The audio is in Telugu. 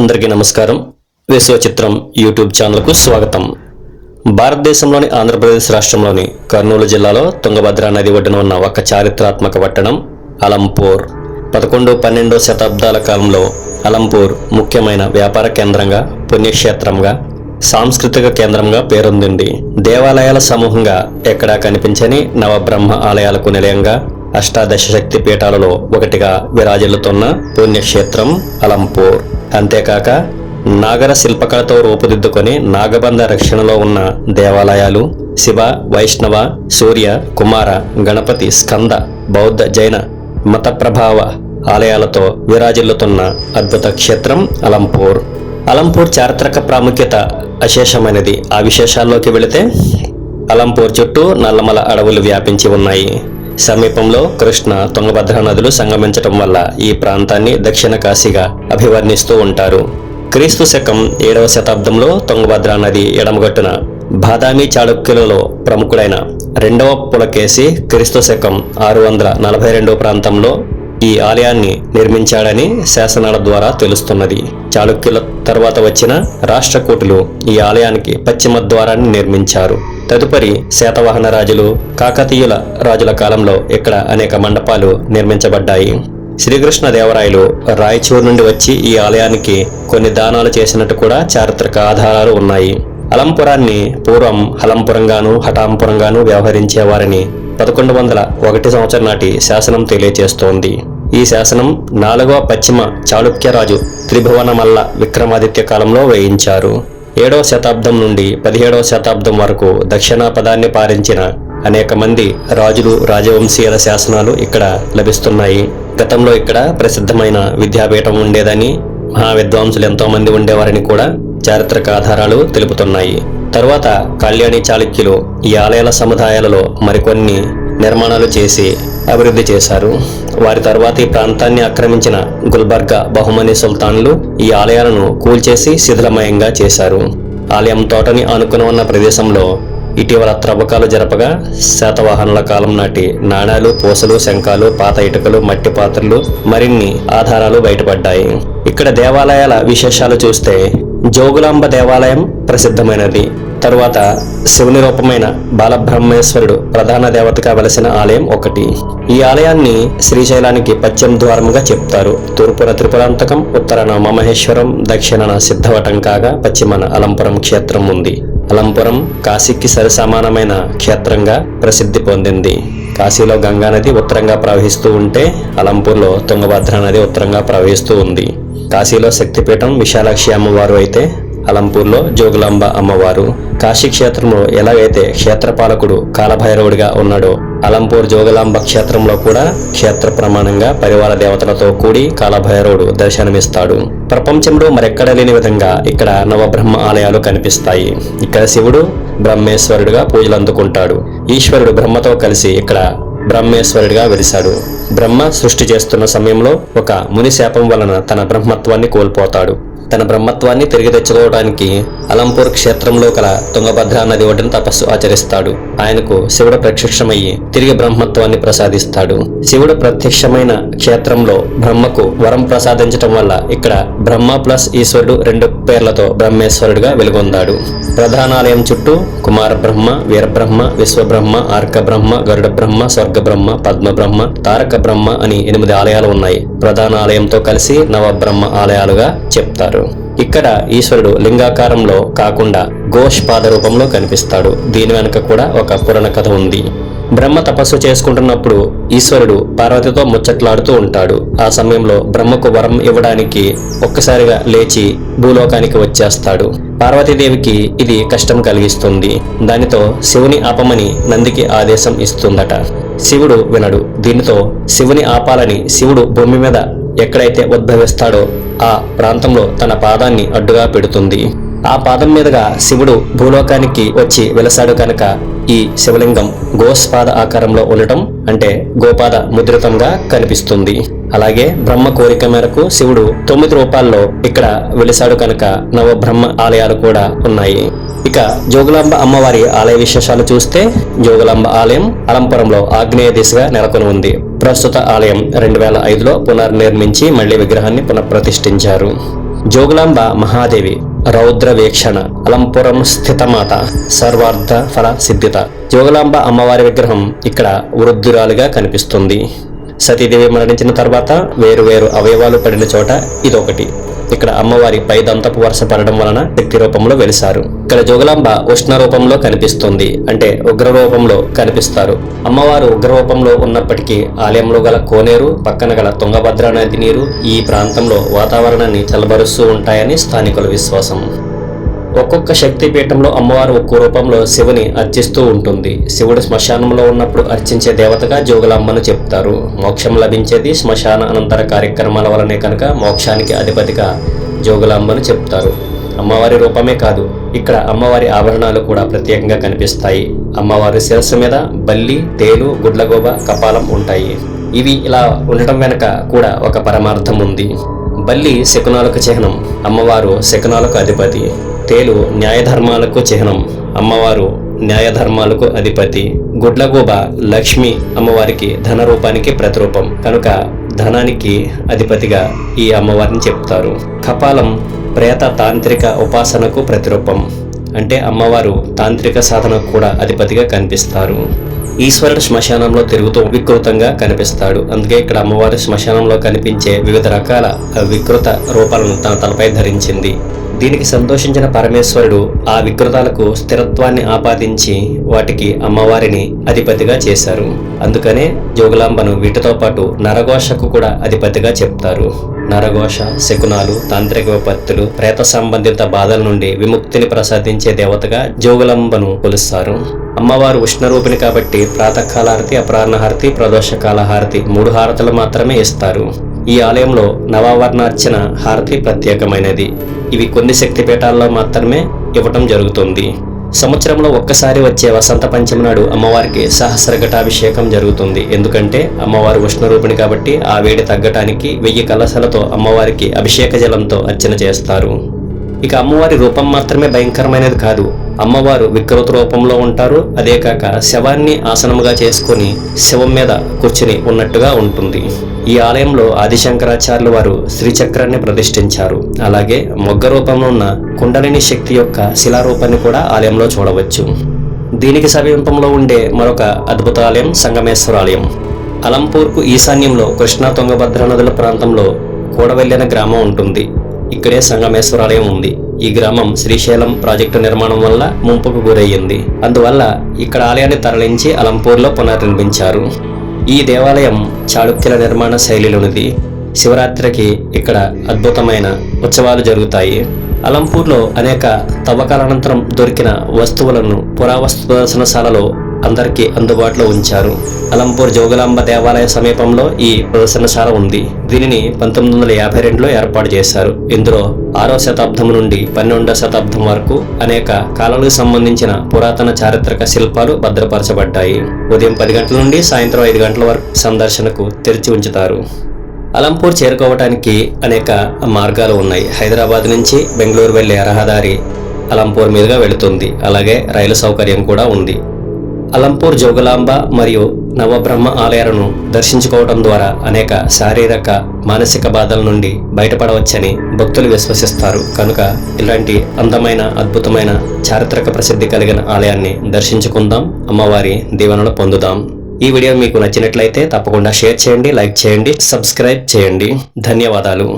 అందరికీ నమస్కారం. విశ్వ చిత్రం యూట్యూబ్ ఛానల్కు స్వాగతం. భారతదేశంలోని ఆంధ్రప్రదేశ్ రాష్ట్రంలోని కర్నూలు జిల్లాలో తుంగభద్ర నది ఒడ్డున ఉన్న ఒక చారిత్రాత్మక పట్టణం అలంపూర్. పదకొండు పన్నెండో శతాబ్దాల కాలంలో అలంపూర్ ముఖ్యమైన వ్యాపార కేంద్రంగా పుణ్యక్షేత్రంగా సాంస్కృతిక కేంద్రంగా పేరొందింది. దేవాలయాల సమూహంగా ఎక్కడా కనిపించని నవబ్రహ్మ ఆలయాలకు నిలయంగా అష్టాదశ శక్తి పీఠాలలో ఒకటిగా విరాజిల్లుతున్న పుణ్యక్షేత్రం అలంపూర్. అంతేకాక నాగర శిల్పకళతో రూపుదిద్దుకొని నాగబంధ రక్షణలో ఉన్న దేవాలయాలు శివ వైష్ణవ సూర్య కుమార గణపతి స్కంద బౌద్ధ జైన మత ప్రభావ ఆలయాలతో విరాజిల్లుతున్న అద్భుత క్షేత్రం అలంపూర్. అలంపూర్ చారిత్రక ప్రాముఖ్యత అశేషమైనది. ఆ విశేషాల్లోకి వెళితే అలంపూర్ చుట్టూ నల్లమల అడవులు వ్యాపించి ఉన్నాయి. సమీపంలో కృష్ణ తుంగభద్ర నదులు సంగమించటం వల్ల ఈ ప్రాంతాన్ని దక్షిణ కాశీగా అభివర్ణిస్తూ ఉంటారు. క్రీస్తు శకం ఏడవ శతాబ్దంలో తుంగభద్ర నది ఎడమగట్టున బాదామి చాళుక్యులలో ప్రముఖుడైన రెండవ పులకేసి క్రీస్తు శకం ఆరు వందల నలభై రెండవ ప్రాంతంలో ఈ ఆలయాన్ని నిర్మించాడని శాసనాల ద్వారా తెలుస్తున్నది. చాళుక్యుల తర్వాత వచ్చిన రాష్ట్రకూటులు ఈ ఆలయానికి పశ్చిమ ద్వారాన్ని నిర్మించారు. తదుపరి శాతవాహన రాజులు కాకతీయుల రాజుల కాలంలో ఇక్కడ అనేక మండపాలు నిర్మించబడ్డాయి. శ్రీకృష్ణ దేవరాయలు రాయచూర్ నుండి వచ్చి ఈ ఆలయానికి కొన్ని దానాలు చేసినట్టు కూడా చారిత్రక ఆధారాలు ఉన్నాయి. అలంపురాన్ని పూర్వం హలంపురంగాను హఠాంపురంగాను వ్యవహరించేవారని పదకొండు వందల ఒకటి సంవత్సరం నాటి శాసనం తెలియజేస్తోంది ఈ శాసనం నాలుగవ పశ్చిమ చాళుక్యరాజు త్రిభువనమల్ల విక్రమాదిత్య కాలంలో వేయించారు. ఏడవ శతాబ్దం నుండి పదిహేడవ శతాబ్దం వరకు దక్షిణాపదాన్ని పాలించిన అనేక మంది రాజులు రాజవంశీయుల శాసనాలు ఇక్కడ లభిస్తున్నాయి. గతంలో ఇక్కడ ప్రసిద్ధమైన విద్యాపీఠం ఉండేదని మహా విద్వాంసులు ఎంతో మంది ఉండేవారని కూడా చారిత్రక ఆధారాలు తెలుపుతున్నాయి. తరువాత కళ్యాణి చాళుక్యులు ఈ ఆలయాల సముదాయాలలో మరికొన్ని నిర్మాణాలు చేసి అభివృద్ధి చేశారు. వారి తర్వాత ఈ ప్రాంతాన్ని ఆక్రమించిన గుల్బర్గా బహుమని సుల్తాన్లు ఈ ఆలయాలను కూల్చేసి శిథిలమయంగా చేశారు. ఆలయం తోటని ఆనుకుని ఉన్న ప్రదేశంలో ఇటీవల త్రవ్వకాలు జరపగా శాతవాహనుల కాలం నాటి నాణాలు పూసలు శంఖాలు పాత ఇటుకలు మట్టి పాత్రలు మరిన్ని ఆధారాలు బయటపడ్డాయి. ఇక్కడ దేవాలయాల విశేషాలు చూస్తే జోగులాంబ దేవాలయం ప్రసిద్ధమైనది. తరువాత శివుని రూపమైన బాలబ్రహ్మేశ్వరుడు ప్రధాన దేవతగా వలసిన ఆలయం ఒకటి. ఈ ఆలయాన్ని శ్రీశైలానికి పశ్చిమ ద్వారముగా చెప్తారు. తూర్పున త్రిపురాంతకం ఉత్తరాన మమహేశ్వరం దక్షిణాన సిద్ధవటం కాగా పశ్చిమాన అలంపురం క్షేత్రం ఉంది. అలంపురం కాశీకి సరి సమానమైన క్షేత్రంగా ప్రసిద్ధి పొందింది. కాశీలో గంగా నది ఉత్తరంగా ప్రవహిస్తూ ఉంటే అలంపూర్లో తుంగభద్ర నది ఉత్తరంగా ప్రవహిస్తూ ఉంది. కాశీలో శక్తిపీఠం విశాలాక్షి అమ్మవారు అయితే అలంపూర్లో జోగులాంబ అమ్మవారు కాశీక్షేత్రంలో ఎలాగైతే క్షేత్రపాలకుడు కాలభైరవుడిగా ఉన్నాడో అలంపూర్ జోగులాంబ క్షేత్రంలో కూడా క్షేత్ర ప్రమాణంగా పరివార దేవతలతో కూడి కాలభైరవుడు దర్శనమిస్తాడు. ప్రపంచంలో మరెక్కడ లేని విధంగా ఇక్కడ నవబ్రహ్మ ఆలయాలు కనిపిస్తాయి. ఇక్కడ శివుడు బ్రహ్మేశ్వరుడుగా పూజలు అందుకుంటాడు. ఈశ్వరుడు బ్రహ్మతో కలిసి ఇక్కడ బ్రహ్మేశ్వరుడిగా వెలిశాడు. బ్రహ్మ సృష్టి చేస్తున్న సమయంలో ఒక ముని శాపం వలన తన బ్రహ్మత్వాన్ని కోల్పోతాడు. తన బ్రహ్మత్వాన్ని తిరిగి తెచ్చుకోవడానికి అలంపూర్ క్షేత్రంలో కల తుంగభద్రా నది ఒడ్డున తపస్సు ఆచరిస్తాడు. ఆయనకు శివుడు ప్రత్యక్షమయ్యి తిరిగి బ్రహ్మత్వాన్ని ప్రసాదిస్తాడు. శివుడు ప్రత్యక్షమైన క్షేత్రంలో బ్రహ్మకు వరం ప్రసాదించటం వల్ల ఇక్కడ బ్రహ్మ ప్లస్ ఈశ్వరుడు రెండు పేర్లతో బ్రహ్మేశ్వరుడుగా వెలుగొందాడు. ప్రధానాలయం చుట్టూ కుమార బ్రహ్మ వీరబ్రహ్మ విశ్వబ్రహ్మ ఆర్క బ్రహ్మ గరుడ బ్రహ్మ స్వర్గ బ్రహ్మ పద్మ బ్రహ్మ తారక బ్రహ్మ అని ఎనిమిది ఆలయాలు ఉన్నాయి. ప్రధాన ఆలయంతో కలిసి నవబ్రహ్మ ఆలయాలుగా చెప్తారు. ఇక్కడ ఈశ్వరుడు లింగాకారంలో కాకుండా ఘోష్ పాద రూపంలో కనిపిస్తాడు. దీని వెనుక కూడా ఒక పురాణ కథ ఉంది. బ్రహ్మ తపస్సు చేసుకుంటున్నప్పుడు ఈశ్వరుడు పార్వతితో ముచ్చట్లాడుతూ ఉంటాడు. ఆ సమయంలో బ్రహ్మకు వరం ఇవ్వడానికి ఒక్కసారిగా లేచి భూలోకానికి వచ్చేస్తాడు. పార్వతీదేవికి ఇది కష్టం కలిగిస్తుంది. దానితో శివుని ఆపమని నందికి ఆదేశం ఇస్తుందట. శివుడు వినడు. దీనితో శివుని ఆపాలని శివుడు భూమి మీద ఎక్కడైతే ఉద్భవిస్తాడో ఆ ప్రాంతంలో తన పాదాన్ని అడ్డుగా పెడుతుంది. ఆ పాదం మీదుగా శివుడు భూలోకానికి వచ్చి వెలసాడు కనుక ఈ శివలింగం గోస్పాద ఆకారంలో ఉండటం అంటే గోపాద ముద్రితంగా కనిపిస్తుంది. అలాగే బ్రహ్మ కోరిక మేరకు శివుడు తొమ్మిది రూపాల్లో ఇక్కడ వెలిసాడు కనుక నవ బ్రహ్మ ఆలయాలు కూడా ఉన్నాయి. ఇక జోగులాంబ అమ్మవారి ఆలయ విశేషాలు చూస్తే జోగులాంబ ఆలయం అలంపురంలో ఆగ్నేయ దిశగా నెలకొని ఉంది. ప్రస్తుత ఆలయం రెండు వేల ఐదులో పునర్నిర్మించి మళ్ళీ విగ్రహాన్ని పునఃప్రతిష్ఠించారు. జోగులాంబ మహాదేవి రౌద్ర వీక్షణ అలంపురం స్థితమాత సర్వార్థ ఫల సిద్ధిత. జోగులాంబ అమ్మవారి విగ్రహం ఇక్కడ వృద్ధురాలుగా కనిపిస్తుంది. సతీదేవి మరణించిన తర్వాత వేరు వేరు అవయవాలు పడిన చోట ఇదొకటి. ఇక్కడ అమ్మవారి పై దంతపు వరుస పడడం వలన శక్తి రూపంలో వెలిసారు ఇక్కడ జోగులాంబ ఉష్ణ రూపంలో కనిపిస్తుంది. అంటే ఉగ్ర రూపంలో కనిపిస్తారు. అమ్మవారు ఉగ్ర రూపంలో ఉన్నప్పటికీ ఆలయంలో గల కోనేరు పక్కన గల తుంగభద్ర నది నీరు ఈ ప్రాంతంలో వాతావరణాన్ని చల్లబరుస్తూ ఉంటాయని స్థానికుల విశ్వాసం. ఒక్కొక్క శక్తి పీఠంలో అమ్మవారు ఒక్కో రూపంలో శివుని అర్చిస్తూ ఉంటుంది. శివుడు శ్మశానంలో ఉన్నప్పుడు అర్చించే దేవతగా జోగులమ్మను చెప్తారు. మోక్షం లభించేది శ్మశాన అనంతర కార్యక్రమాల వలనే కనుక మోక్షానికి అధిపతిగా జోగులమ్మను చెప్తారు. అమ్మవారి రూపమే కాదు ఇక్కడ అమ్మవారి ఆభరణాలు కూడా ప్రత్యేకంగా కనిపిస్తాయి. అమ్మవారి శిరస్సు మీద బల్లి తేలు గుడ్లగోబ కపాలం ఉంటాయి. ఇవి ఇలా ఉండటం వెనుక కూడా ఒక పరమార్థం ఉంది. బల్లి శకునాలకు చిహ్నం అమ్మవారు శకునాలకు అధిపతి. తేలు న్యాయధర్మాలకు చిహ్నం. అమ్మవారు న్యాయధర్మాలకు అధిపతి. గుడ్లగూబ లక్ష్మి అమ్మవారికి ధన రూపానికి ప్రతిరూపం. కనుక ధనానికి అధిపతిగా ఈ అమ్మవారిని చెప్తారు. కపాలం ప్రేత తాంత్రిక ఉపాసనకు ప్రతిరూపం. అంటే అమ్మవారు తాంత్రిక సాధనకు కూడా అధిపతిగా కనిపిస్తారు. ఈశ్వరుడు శ్మశానంలో తిరుగుతూ వికృతంగా కనిపిస్తాడు. అందుకే ఇక్కడ అమ్మవారు శ్మశానంలో కనిపించే వివిధ రకాల వికృత రూపాలను తన తలపై ధరించింది. దీనికి సంతోషించిన పరమేశ్వరుడు ఆ వికృతాలకు స్థిరత్వాన్ని ఆపాదించి వాటికి అమ్మవారిని అధిపతిగా చేశారు. అందుకనే జోగులాంబను వీటితో పాటు నరఘోషకు కూడా అధిపతిగా చెప్తారు. నరఘోష శకునాలు తాంత్రిక విపత్తులు ప్రేత సంబంధిత బాధల నుండి విముక్తిని ప్రసాదించే దేవతగా జోగులాంబను కొలుస్తారు. అమ్మవారు ఉష్ణరూపిణి కాబట్టి ప్రాతకాల హారతి అపరాహ్న హారతి ప్రదోషకాల హారతి మూడు హారతులు మాత్రమే ఇస్తారు. ఈ ఆలయంలో నవావర్ణార్చన హారతి ప్రత్యేకమైనది. ఇవి కొన్ని శక్తిపీఠాల్లో మాత్రమే ఇవ్వటం జరుగుతుంది. సంవత్సరంలో ఒక్కసారి వచ్చే వసంత పంచమి నాడు అమ్మవారికి సహస్రఘటాభిషేకం జరుగుతుంది. ఎందుకంటే అమ్మవారు ఉష్ణరూపిణి కాబట్టి ఆ వేడి తగ్గటానికి వెయ్యి కలసలతో అమ్మవారికి అభిషేక జలంతో అర్చన చేస్తారు. ఇక అమ్మవారి రూపం మాత్రమే భయంకరమైనది కాదు. అమ్మవారు వికృత రూపంలో ఉంటారు. అదే కాక శవాన్ని ఆసనముగా చేసుకుని శవం మీద కూర్చుని ఉన్నట్టుగా ఉంటుంది. ఈ ఆలయంలో ఆదిశంకరాచార్యులు వారు శ్రీచక్రాన్ని ప్రతిష్ఠించారు. అలాగే మొగ్గ రూపంలో ఉన్న కుండలిని శక్తి యొక్క శిలారూపాన్ని కూడా ఆలయంలో చూడవచ్చు. దీనికి సమీపంలో ఉండే మరొక అద్భుత ఆలయం సంగమేశ్వర ఆలయం. అలంపూర్కు ఈశాన్యంలో కృష్ణా తుంగభద్ర నదుల ప్రాంతంలో కూడవెల్లిన గ్రామం ఉంటుంది. ఇక్కడే సంగమేశ్వరాలయం ఉంది. ఈ గ్రామం శ్రీశైలం ప్రాజెక్టు నిర్మాణం వల్ల ముంపుకు గురయ్యింది. అందువల్ల ఇక్కడ ఆలయాన్ని తరలించి అలంపూర్లో పునర్నిర్మించారు. ఈ దేవాలయం చాళుక్యుల నిర్మాణ శైలిలోనిది. శివరాత్రికి ఇక్కడ అద్భుతమైన ఉత్సవాలు జరుగుతాయి. అలంపూర్లో అనేక తవ్వకాలనంతరం దొరికిన వస్తువులను పురావస్తు ప్రదర్శనశాలలో అందరికీ అందుబాటులో ఉంచారు. అలంపూర్ జోగులాంబ దేవాలయ సమీపంలో ఈ ప్రదర్శనశాల ఉంది. దీనిని పంతొమ్మిది వందల యాభై రెండులో ఏర్పాటు చేశారు. ఇందులో ఆరో శతాబ్దం నుండి పన్నెండో శతాబ్దం వరకు అనేక కాలాలకు సంబంధించిన పురాతన చారిత్రక శిల్పాలు భద్రపరచబడ్డాయి. ఉదయం పది గంటల నుండి సాయంత్రం ఐదు గంటల వరకు సందర్శనకు తెరిచి ఉంచుతారు. అలంపూర్ చేరుకోవడానికి అనేక మార్గాలు ఉన్నాయి. హైదరాబాద్ నుంచి బెంగళూరు వెళ్ళే రహదారి అలంపూర్ మీదుగా వెళుతుంది. అలాగే రైలు సౌకర్యం కూడా ఉంది. అలంపూర్ జోగులాంబ మరియు నవబ్రహ్మ ఆలయాలను దర్శించుకోవడం ద్వారా అనేక శారీరక మానసిక బాధల నుండి బయటపడవచ్చని భక్తులు విశ్వసిస్తారు. కనుక ఇలాంటి అందమైన అద్భుతమైన చారిత్రక ప్రసిద్ధి కలిగిన ఆలయాన్ని దర్శించుకుందాం అమ్మవారి దీవెనలు పొందుదాం. ఈ వీడియో మీకు నచ్చినట్లయితే తప్పకుండా షేర్ చేయండి లైక్ చేయండి సబ్స్క్రైబ్ చేయండి. ధన్యవాదాలు.